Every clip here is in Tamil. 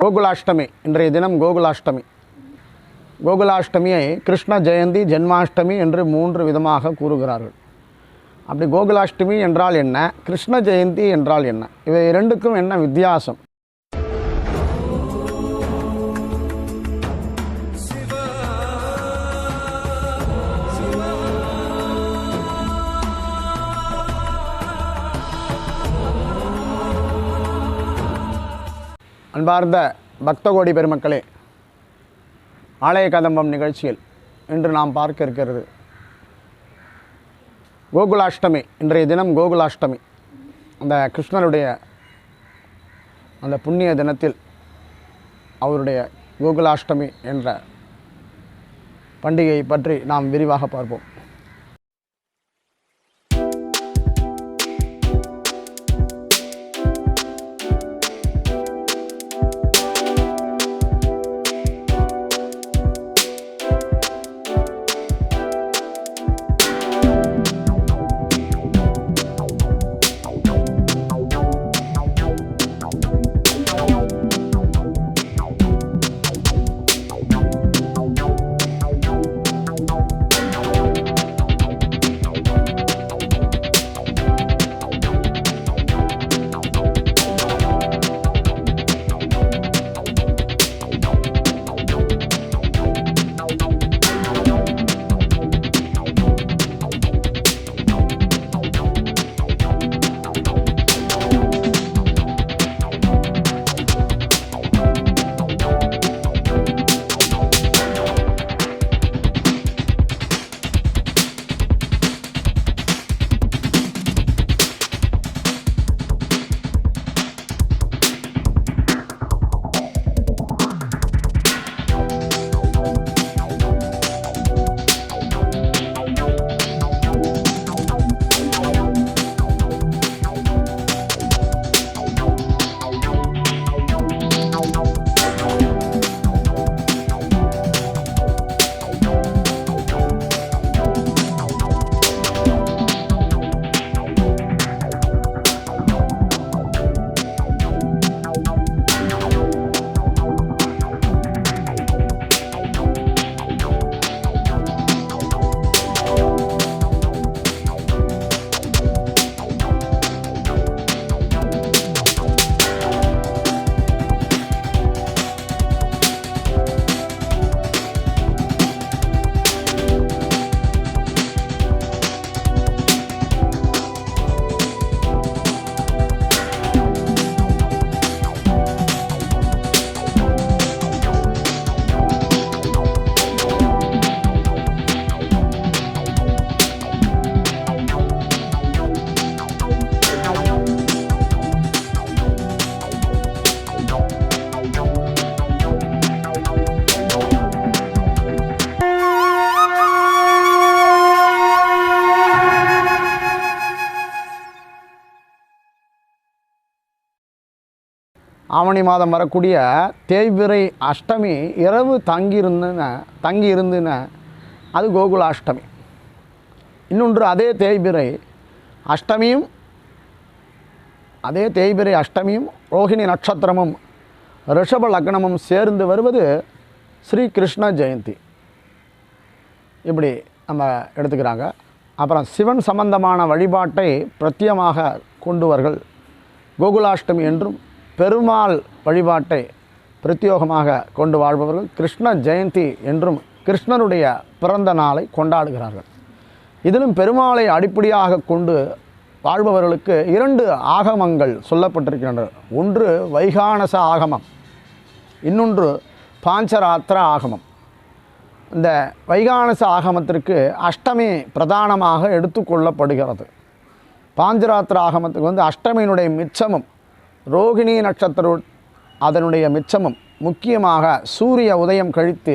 கோகுலாஷ்டமி. இன்றைய தினம் கோகுலாஷ்டமி. கோகுலாஷ்டமியை கிருஷ்ண ஜெயந்தி ஜென்மாஷ்டமி என்று மூன்று விதமாக கூறுகிறார்கள். அப்படி கோகுலாஷ்டமி என்றால் என்ன? கிருஷ்ண ஜெயந்தி என்றால் என்ன? இவை இரண்டுக்கும் என்ன வித்தியாசம்? அன்பார்ந்த பக்தகோடி பெருமக்களே ஆலய கதம்பம் நிகழ்ச்சியில் இன்று நாம் பார்க்க இருக்கிறது கோகுலாஷ்டமி. இன்றைய தினம் கோகுலாஷ்டமி. அந்த கிருஷ்ணருடைய அந்த புண்ணிய தினத்தில் அவருடைய கோகுலாஷ்டமி என்ற பண்டிகையை பற்றி நாம் விரிவாக பார்ப்போம். ஆவணி மாதம் வரக்கூடிய தேய்பிறை அஷ்டமி இரவு தங்கியிருந்துன தங்கி இருந்துன அது கோகுலாஷ்டமி. இன்னொன்று அதே தேய்பிறை அஷ்டமியும் அதே தேய்பிறை அஷ்டமியும் ரோஹிணி நட்சத்திரமும் ரிஷப லக்னமும் சேர்ந்து வருவது ஸ்ரீ கிருஷ்ண ஜெயந்தி. இப்படி நம்ம எடுத்துக்கிறாங்க. அப்புறம் சிவன் சம்பந்தமான வழிபாட்டை பிரத்தியமாக கொண்டுவர்கள் கோகுலாஷ்டமி என்றும் பெருமாள் வழிபாட்டை பிரத்யோகமாக கொண்டு வாழ்பவர்கள் கிருஷ்ண ஜெயந்தி என்றும் கிருஷ்ணருடைய பிறந்த நாளை கொண்டாடுகிறார்கள். இதிலும் பெருமாளை அடிப்படையாக கொண்டு வாழ்பவர்களுக்கு இரண்டு ஆகமங்கள் சொல்லப்பட்டிருக்கின்றன. ஒன்று வைகானச ஆகமம் இன்னொன்று பாஞ்சராத்திர ஆகமம். இந்த வைகானச ஆகமத்திற்கு அஷ்டமி பிரதானமாக எடுத்துக்கொள்ளப்படுகிறது பாஞ்சராத்திர ஆகமத்துக்கு வந்து அஷ்டமியினுடைய மிச்சமும் ரோகிணி நட்சத்திரம் அதனுடைய மிச்சமும் முக்கியமாக சூரிய உதயம் கழித்து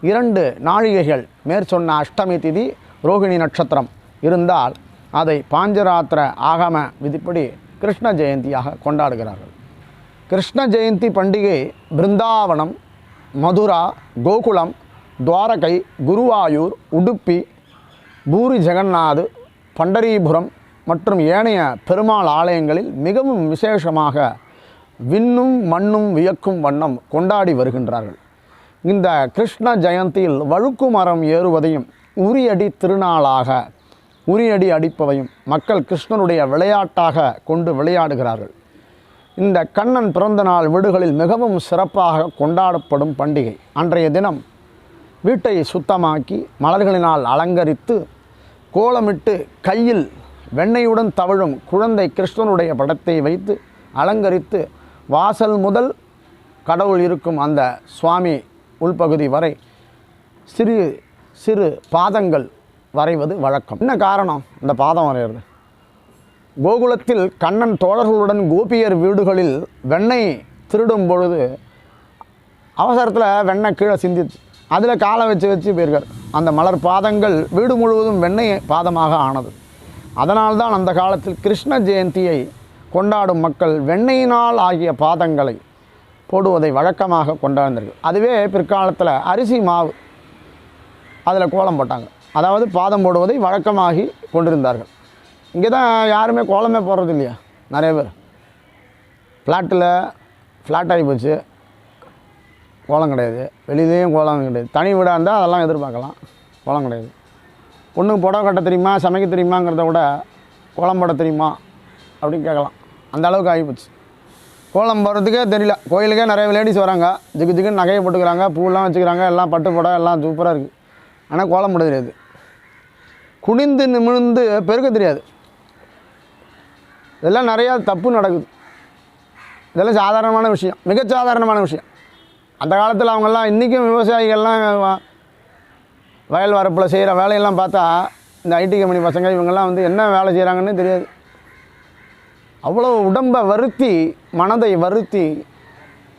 இரண்டு நாழிகைகள். மேற்சொன்ன அஷ்டமி திதி ரோகிணி நட்சத்திரம். இருந்தால் அதை பாஞ்சராத்திர ஆகம விதிப்படி கிருஷ்ண ஜெயந்தியாக கொண்டாடுகிறார்கள். கிருஷ்ண ஜெயந்தி பண்டிகை பிருந்தாவனம் மதுரா கோகுலம் துவாரகை குருவாயூர் உடுப்பி பூரி ஜெகநாத் பண்டரீபுரம் மற்றும் ஏனைய பெருமாள் ஆலயங்களில் மிகவும் விசேஷமாக விண்ணும் மண்ணும் வியக்கும் வண்ணம் கொண்டாடி வருகின்றார்கள். இந்த கிருஷ்ண ஜெயந்தியில் வழுக்கு மரம் ஏறுவதையும் உரியடி திருநாளாக உரியடி அடிப்பதையும் மக்கள் கிருஷ்ணனுடைய விளையாட்டாக கொண்டு விளையாடுகிறார்கள். இந்த கண்ணன் பிறந்த நாள் வீடுகளில் மிகவும் சிறப்பாக கொண்டாடப்படும் பண்டிகை. அன்றைய தினம் வீட்டை சுத்தமாக்கி மலர்களினால் அலங்கரித்து கோலமிட்டு கையில் வெண்ணையுடன் தவழும் குழந்தை கிருஷ்ணனுடைய படத்தை வைத்து அலங்கரித்து வாசல் முதல் கடவுள் இருக்கும் அந்த சுவாமி உள்பகுதி வரை சிறு சிறு பாதங்கள் வரைவது வழக்கம். என்ன காரணம் இந்த பாதம் வரைகிறது? கோகுலத்தில் கண்ணன் தோழர்களுடன் கோபியர் வீடுகளில் வெண்ணெய் திருடும் பொழுது அவசரத்தில் வெண்ணெய் கீழே சிந்திச்சு அதில் காலை வச்சு வச்சு போயிருக்கார். அந்த மலர் பாதங்கள் வீடு முழுவதும் வெண்ணெய் பாதமாக ஆனது. அதனால்தான் அந்த காலத்தில் கிருஷ்ண ஜெயந்தியை கொண்டாடும் மக்கள் வெண்ணெயினால் ஆகிய பாதங்களை போடுவதை வழக்கமாக கொண்டாடுந்தார்கள் அதுவே பிற்காலத்தில் அரிசி மாவு அதில் கோலம் போட்டாங்க. அதாவது பாதம் போடுவதை வழக்கமாகி கொண்டிருந்தார்கள். இங்கே தான் யாருமே கோலமே போடுறது இல்லையா நிறைய பேர். ஃப்ளாட்டில் ஃப்ளாட் ஆகி போச்சு. கோலம் கிடையாது. வெளியிலேயும் கோலம் கிடையாது. தனி வீடாக இருந்தால் அதெல்லாம் எதிர்பார்க்கலாம். கோலம் கிடையாது. பொண்ணுக்கு புடவை கட்ட தெரியுமா சமைக்க தெரியுமாங்கிறத விட கோலம் போட தெரியுமா அப்படின்னு கேட்கலாம். அந்த அளவுக்கு ஆகிப்போச்சு. கோலம் போடுறதுக்கே தெரியல. கோயிலுக்கே நிறைய லேடிஸ் வராங்க. ஜிக்கு ஜிகுன்னு நகையை போட்டுக்கிறாங்க பூலாம் வச்சுக்கிறாங்க எல்லாம் பட்டு புடவை எல்லாம் சூப்பராக இருக்குது ஆனால் கோலம் போட தெரியாது. குனிந்து நிமிர்ந்து பெருக்க தெரியாது. இதெல்லாம் நிறையா தப்பு நடக்குது. இதெல்லாம் சாதாரணமான விஷயம். மிகச்சாதாரணமான விஷயம். அந்த காலத்தில் அவங்கெல்லாம் இன்றைக்கும் விவசாயிகள்லாம் வயல் வரப்பில் செய்கிற வேலையெல்லாம் பார்த்தா இந்த ஐடி கம்பெனி பசங்க இவங்கெல்லாம் வந்து என்ன வேலை செய்கிறாங்கன்னு தெரியாது. அவ்வளோ உடம்பை வருத்தி மனதை வருத்தி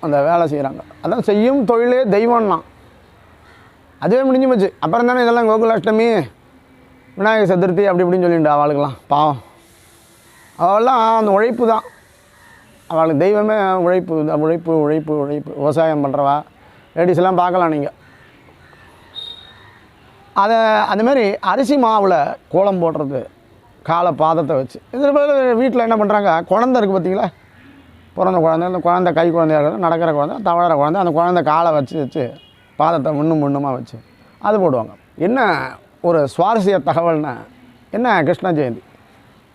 அந்த வேலை செய்கிறாங்க அதான் செய்யும் தொழிலே தெய்வம்னா அதுவே முடிஞ்சு போச்சு. அப்புறம் தானே இதெல்லாம் கோகுலாஷ்டமி விநாயகர் சதுர்த்தி அப்படி இப்படின்னு சொல்லிட்டு அவளுக்கெல்லாம். பாவம். அவெல்லாம் அந்த உழைப்பு தான். அவளுக்கு தெய்வமே உழைப்பு தான் உழைப்பு உழைப்பு உழைப்பு விவசாயம் பண்ணுறவா லேடிஸ்லாம் பார்க்கலாம் நீங்கள் அதை அந்தமாரி அரிசி மாவில் கோலம் போடுறது காலை பாதத்தை வச்சு. இதில் வீட்டில் என்ன பண்ணுறாங்க குழந்த இருக்குது பார்த்தீங்களா பிறந்த குழந்தை இந்த குழந்தை கை குழந்தையாக இருக்கிற நடக்கிற குழந்தை தவழற குழந்தை அந்த குழந்தை காலை வச்சு வச்சு பாதத்தை முன்னும் முன்னுமாக வச்சு அது போடுவாங்க. என்ன ஒரு சுவாரஸ்ய தகவல்னா என்ன கிருஷ்ண ஜெயந்தி?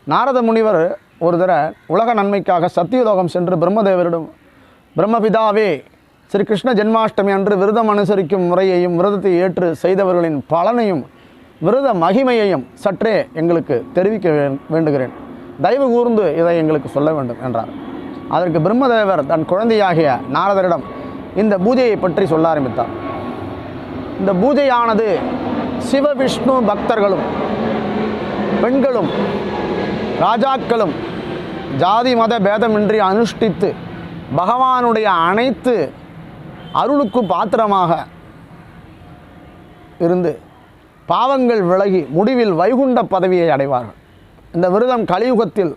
நாரத முனிவர் ஒரு தடவை உலக நன்மைக்காக சத்தியலோகம் சென்று பிரம்மதேவரிடம் பிரம்மபிதாவே ஸ்ரீ கிருஷ்ண ஜென்மாஷ்டமி அன்று விரதம் அனுசரிக்கும் முறையையும் விரதத்தை ஏற்று செய்தவர்களின் பலனையும் விரத மகிமையையும் சற்றே எங்களுக்கு தெரிவிக்க வேண்டுகிறேன். தயவு கூர்ந்து இதை எங்களுக்கு சொல்ல வேண்டும் என்றார். அதற்கு பிரம்மதேவர் தன் குழந்தையாகிய நாரதரிடம் இந்த பூஜையை பற்றி சொல்ல ஆரம்பித்தார். இந்த பூஜையானது சிவவிஷ்ணு பக்தர்களும் பெண்களும் ராஜாக்களும் ஜாதி மத பேதமின்றி அனுஷ்டித்து பகவானுடைய அனைத்து அருளுக்கு பாத்திரமாக இருந்து பாவங்கள் விலகி முடிவில் வைகுண்ட பதவியை அடைவார்கள். இந்த விரதம் கலியுகத்தில்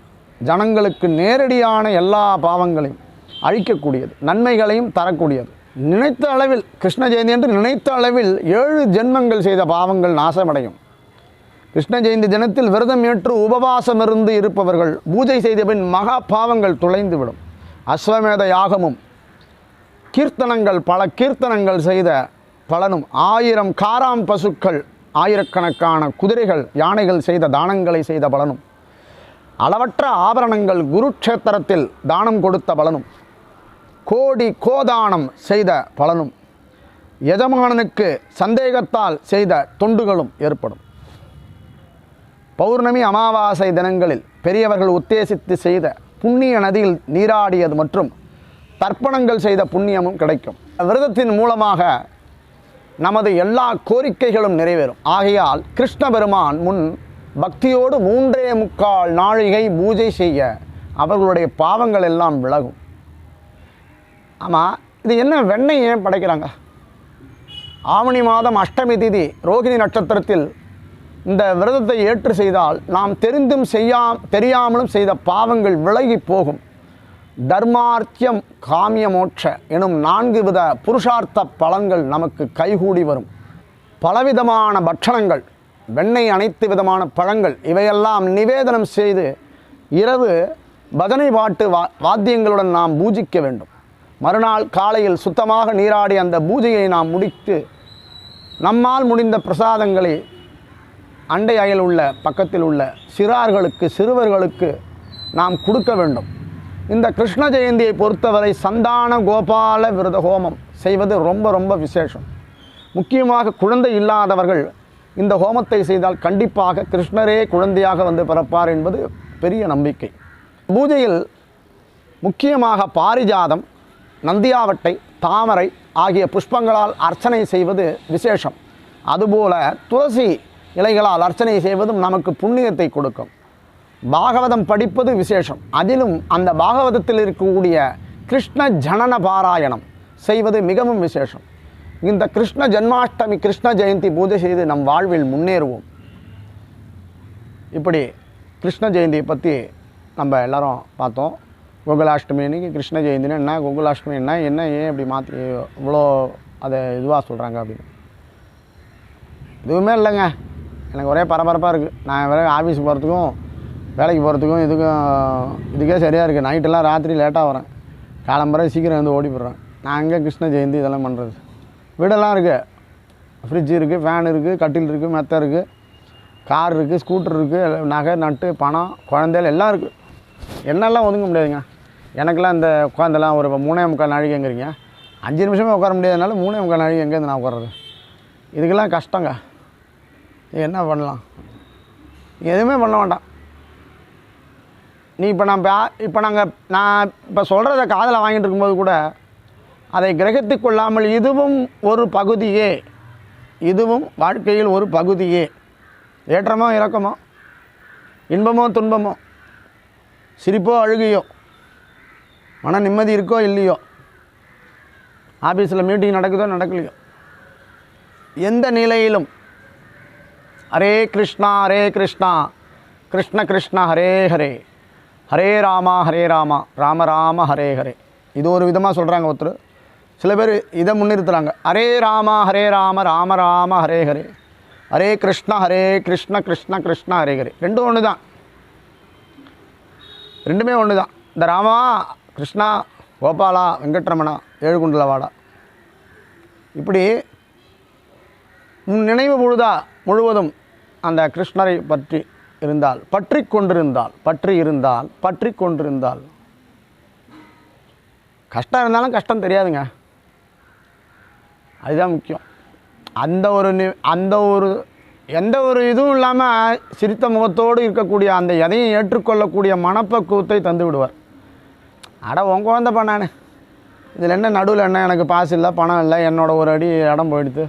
ஜனங்களுக்கு நேரடியான எல்லா பாவங்களையும் அழிக்கக்கூடியது நன்மைகளையும் தரக்கூடியது. நினைத்த அளவில் கிருஷ்ண ஜெயந்தி என்று நினைத்த அளவில் ஏழு ஜென்மங்கள் செய்த பாவங்கள் நாசமடையும். கிருஷ்ண ஜெயந்தி தினத்தில் விரதம் ஏற்று உபவாசம் இருந்து இருப்பவர்கள் பூஜை செய்த பின் மகா பாவங்கள் துளைந்துவிடும். அஸ்வமேத யாகமும் கீர்த்தனங்கள் பல கீர்த்தனங்கள் செய்த பலனும் ஆயிரம் காராம் பசுக்கள் ஆயிரக்கணக்கான குதிரைகள் யானைகள் செய்த தானங்களை செய்த பலனும். அளவற்ற ஆபரணங்கள் குருக்ஷேத்திரத்தில் தானம் கொடுத்த பலனும். கோடி கோதானம் செய்த பலனும். எஜமானனுக்கு சந்தேகத்தால் செய்த தொண்டுகளும் ஏற்படும். பௌர்ணமி அமாவாசை தினங்களில் பெரியவர்கள் உத்தேசித்து செய்த புண்ணிய நதியில் நீராடியது மற்றும் தர்ப்பணங்கள் செய்த புண்ணியமும் கிடைக்கும். விரதத்தின் மூலமாக நமது எல்லா கோரிக்கைகளும் நிறைவேறும். ஆகையால் கிருஷ்ண பெருமான் முன் பக்தியோடு மூன்றே முக்கால் நாழிகை பூஜை செய்ய அவர்களுடைய பாவங்கள் எல்லாம் விலகும். ஆமாம் இது என்ன வெண்ணெய் ஏன் படைக்கிறாங்க? ஆவணி மாதம் அஷ்டமி திதி ரோகிணி நட்சத்திரத்தில் இந்த விரதத்தை ஏற்று செய்தால் நாம் தெரிந்தும் செய்யா தெரியாமலும் செய்த பாவங்கள் விலகி போகும். தர்மார்த்தியம் காமியமோட்ச எனும் நான்கு வித புருஷார்த்த பலன்கள் நமக்கு கைகூடி வரும். பலவிதமான பட்சணங்கள் வெண்ணெய் அனைத்து விதமான பழங்கள் இவையெல்லாம் நிவேதனம் செய்து இரவு பஜனை பாட்டு வா வாத்தியங்களுடன் நாம் பூஜிக்க வேண்டும். மறுநாள் காலையில் சுத்தமாக நீராடி அந்த பூஜையை நாம் முடித்து நம்மால் முடிந்த பிரசாதங்களை அண்டை அயல் உள்ள பக்கத்தில் உள்ள சிறார்களுக்கு சிறுவர்களுக்கு நாம் கொடுக்க வேண்டும். இந்த கிருஷ்ண ஜெயந்தியை பொறுத்தவரை சந்தான கோபால விரத ஹோமம் செய்வது ரொம்ப ரொம்ப விசேஷம். முக்கியமாக குழந்தை இல்லாதவர்கள் இந்த ஹோமத்தை செய்தால் கண்டிப்பாக கிருஷ்ணரே குழந்தையாக வந்து பிறப்பார் என்பது பெரிய நம்பிக்கை. பூஜையில் முக்கியமாக பாரிஜாதம் நந்தியாவட்டை தாமரை ஆகிய புஷ்பங்களால் அர்ச்சனை செய்வது விசேஷம். அதுபோல துளசி இலைகளால் அர்ச்சனை செய்வதும் நமக்கு புண்ணியத்தை கொடுக்கும். பாகவதம் படிப்பது விசேஷம். அதிலும் அந்த பாகவதத்தில் இருக்கக்கூடிய கிருஷ்ண ஜனன பாராயணம் செய்வது மிகவும் விசேஷம். இந்த கிருஷ்ண ஜன்மாஷ்டமி கிருஷ்ண ஜெயந்தி பூஜை செய்து நம் வாழ்வில் முன்னேறுவோம். இப்படி கிருஷ்ண ஜெயந்தியை பற்றி நம்ம எல்லோரும் பார்த்தோம். கோகுலாஷ்டமி அன்னைக்கு கிருஷ்ண ஜெயந்தினா என்ன கோகுலாஷ்டமி என்ன என்ன ஏன் இப்படி மாற்றி இவ்வளோ அதை இதுவாக சொல்கிறாங்க அப்படின்னு. எதுவுமே இல்லைங்க. எனக்கு ஒரே பரபரப்பாக இருக்குது நான் வேறு ஆஃபீஸ் போகிறதுக்கும் வேலைக்கு போகிறதுக்கும் இதுக்கும் இதுக்கே சரியாக இருக்குது நைட்டெல்லாம் ராத்திரி லேட்டாக வரேன். காலம்பரை சீக்கிரம் வந்து ஓடி போடுறேன் நான் அங்கே கிருஷ்ண ஜெயந்தி இதெல்லாம் பண்ணுறது வீடெல்லாம் இருக்குது ஃப்ரிட்ஜ் இருக்குது ஃபேன் இருக்குது கட்டில் இருக்குது மெத்தை இருக்குது கார் இருக்குது ஸ்கூட்டர் இருக்குது நகை நட்டு பணம் குழந்தைகள் எல்லாம் இருக்குது என்னெல்லாம் ஒதுங்க முடியாதுங்க. எனக்கெல்லாம் இந்த உட்காந்தெல்லாம் ஒரு மூணே முக்கால் நாளைக்கு எங்கிறீங்க அஞ்சு நிமிஷமே உட்கார முடியாதனால மூணே முக்கால் நாளைக்கு எங்கேருந்து நான் உட்கார்றது? இதுக்கெல்லாம் கஷ்டங்க. என்ன பண்ணலாம்? எதுவுமே பண்ண வேண்டாம். நீ இப்போ நான் இப்போ நாங்கள் நான் இப்போ சொல்கிறத காதில் வாங்கிட்டு இருக்கும்போது கூட அதை கிரகித்து கொள்ளாமல் இதுவும் ஒரு பகுதியே. இதுவும் வாழ்க்கையில் ஒரு பகுதியே. ஏற்றமோ இறக்கமோ இன்பமோ துன்பமோ சிரிப்போ அழுகையோ மன நிம்மதி இருக்கோ இல்லையோ ஆஃபீஸில் மீட்டிங் நடக்குதோ நடக்கலையோ எந்த நிலையிலும் ஹரே கிருஷ்ணா ஹரே கிருஷ்ணா கிருஷ்ண கிருஷ்ணா ஹரே ஹரே. ஹரே ராமா ஹரே ராமா ராம ராம ஹரே ஹரே. இது ஒரு விதமாக சொல்கிறாங்க ஒருத்தர். சில பேர் இதை முன்னிறுத்துகிறாங்க ஹரே ராமா ஹரே ராம ராம ராம ஹரே ஹரே. ஹரே கிருஷ்ண ஹரே கிருஷ்ண கிருஷ்ண கிருஷ்ண ஹரே ஹரே. ரெண்டும் ஒன்று தான் ரெண்டுமே ஒன்று தான் இந்த ராமா கிருஷ்ணா கோபாலா வெங்கட்ரமணா ஏழுகுண்டலவாடா இப்படி நினைவு முழுதா முழுவதும் அந்த கிருஷ்ணரை பற்றி இருந்தால் பற்றி கொண்டிருந்தால் பற்றி இருந்தால் பற்றி கொண்டிருந்தால். கஷ்டம் இருந்தாலும் கஷ்டம் தெரியாதுங்க. அதுதான் முக்கியம். அந்த ஒரு நி அந்த ஒரு எந்த ஒரு இதுவும் இல்லாமல் சிரித்த முகத்தோடு இருக்கக்கூடிய அந்த எதையும் ஏற்றுக்கொள்ளக்கூடிய மனப்பக்குவத்தை தந்து விடுவார். அட உன் குழந்தைப்பா நான். இதில் என்ன நடுவில் என்ன? எனக்கு பாஸ் இல்லை பணம் இல்லை என்னோட ஒரு அடி இடம் போயிடுத்து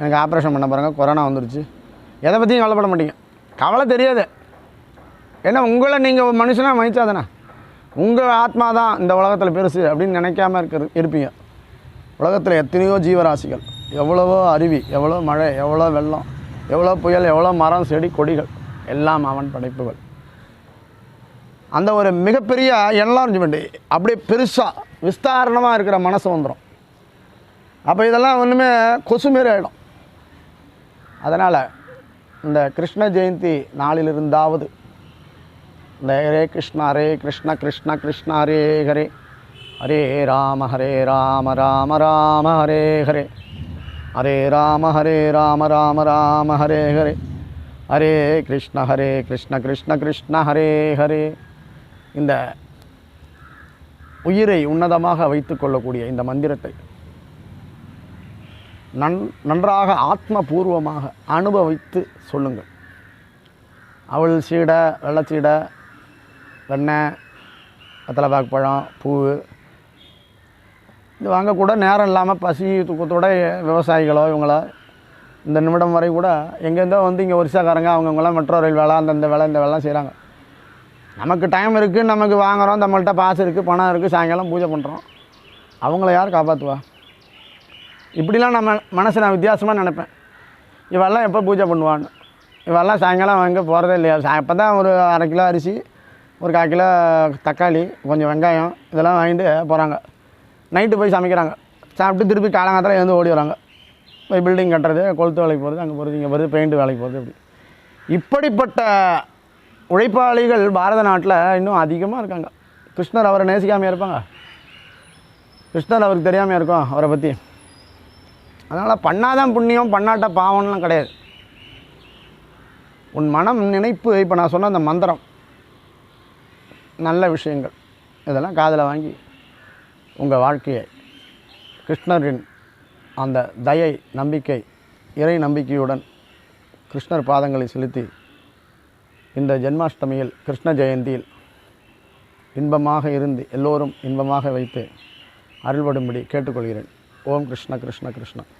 எனக்கு ஆப்ரேஷன் பண்ண பாருங்கள் கொரோனா வந்துருச்சு. எதை பற்றியும் கவலைப்பட மாட்டீங்க. கவலை தெரியாது. ஏன்னா உங்களை நீங்கள் மனுஷனாக மதிச்சாதானே உங்கள் ஆத்மா தான் இந்த உலகத்தில் பெருசு அப்படின்னு நினைக்காம இருக்கிற இருப்பீங்க. உலகத்தில் எத்தனையோ ஜீவராசிகள். எவ்வளவோ அருவி எவ்வளோ மழை எவ்வளோ வெள்ளம் எவ்வளோ புயல் எவ்வளோ மரம் செடி கொடிகள். எல்லாம் அவன் படைப்புகள். அந்த ஒரு மிகப்பெரிய என்லார்ஜ்மெண்ட் அப்படியே பெருசாக விஸ்தாரணமாக இருக்கிற மனசு வந்துடும் அப்போ இதெல்லாம் ஒன்றுமே கொசு ஆகிடும் அதனால் இந்த கிருஷ்ண ஜெயந்தி நாளிலிருந்தாவது. இந்த ஹரே கிருஷ்ண ஹரே கிருஷ்ண கிருஷ்ண கிருஷ்ண ஹரே ஹரே. ஹரே ராம ஹரே ராம ராம ராம ஹரே ஹரே. ஹரே ராம ஹரே ராம ராம ராம ஹரே ஹரே. ஹரே கிருஷ்ண ஹரே கிருஷ்ண கிருஷ்ண கிருஷ்ண ஹரே ஹரே. இந்த உயிரை உன்னதமாக வைத்துக்கொள்ளக்கூடிய இந்த மந்திரத்தை நன் நன்றாக ஆத்மபூர்வமாக அனுபவித்து சொல்லுங்கள். அவள் சீடை வெள்ளச்சீடை வெண்ணெய் வெத்தலைப்பாக்கு பழம் பூ இது வாங்கக்கூட நேரம் இல்லாமல் பசி தூக்கத்தோட விவசாயிகளோ இவங்களோ இந்த நிமிடம் வரை கூட எங்கேருந்தோ வந்து இங்கே ஒரிசாக்காரங்க அவங்கவுங்களாம் மெட்ரோ ரயில் வேலை அந்தந்த வேலை இந்த வேலைலாம் செய்கிறாங்க நமக்கு டைம் இருக்குது நமக்கு வாங்குகிறோம் நம்மள்கிட்ட பாசு இருக்குது பணம் இருக்குது சாயங்காலம் பூஜை பண்ணுறோம் அவங்கள யார் காப்பாற்றுவா இப்படிலாம் நம்ம மனசு நான் வித்தியாசமாக நினைப்பேன். இவெல்லாம் எப்போ பூஜை பண்ணுவான்னு. இவெல்லாம் சாயங்காலம் எங்கே போகிறதே இல்லையா? சா இப்போ தான் ஒரு அரை கிலோ அரிசி ஒரு கால் கிலோ தக்காளி கொஞ்சம் வெங்காயம் இதெல்லாம் வாங்கிட்டு போகிறாங்க நைட்டு போய் சமைக்கிறாங்க. சாப்பிட்டு திருப்பி காலங்காலத்தில் எழுந்து ஓடி வராங்க. போய் பில்டிங் கட்டுறது கொளுத்து வேலைக்கு போகிறது அங்கே போகிறது இங்கே போகிறது பெயிண்ட் வேலைக்கு போகிறது இப்படி. இப்படிப்பட்ட உழைப்பாளிகள் பாரத நாட்டில் இன்னும் அதிகமாக இருக்காங்க. கிருஷ்ணர் அவரை நேசிக்காமல் இருப்பாங்க? கிருஷ்ணர் அவருக்கு தெரியாமல் இருக்கும் அவரை பற்றி அதனால் பண்ணாதான் புண்ணியம் பண்ணாட்ட பாவம்லாம் கிடையாது. உன் மனம் நினைப்பு இப்போ நான் சொன்ன அந்த மந்திரம் நல்ல விஷயங்கள் இதெல்லாம் காதில் வாங்கி உங்கள் வாழ்க்கையை கிருஷ்ணரின் அந்த தயை நம்பிக்கை இறை நம்பிக்கையுடன் கிருஷ்ணர் பாதங்களை செலுத்தி இந்த ஜென்மாஷ்டமியில் கிருஷ்ண ஜெயந்தியில் இன்பமாக இருந்து எல்லோரும் இன்பமாக வைத்து அருள்படும்படி கேட்டுக்கொள்கிறேன். ஓம் கிருஷ்ண கிருஷ்ண கிருஷ்ணன்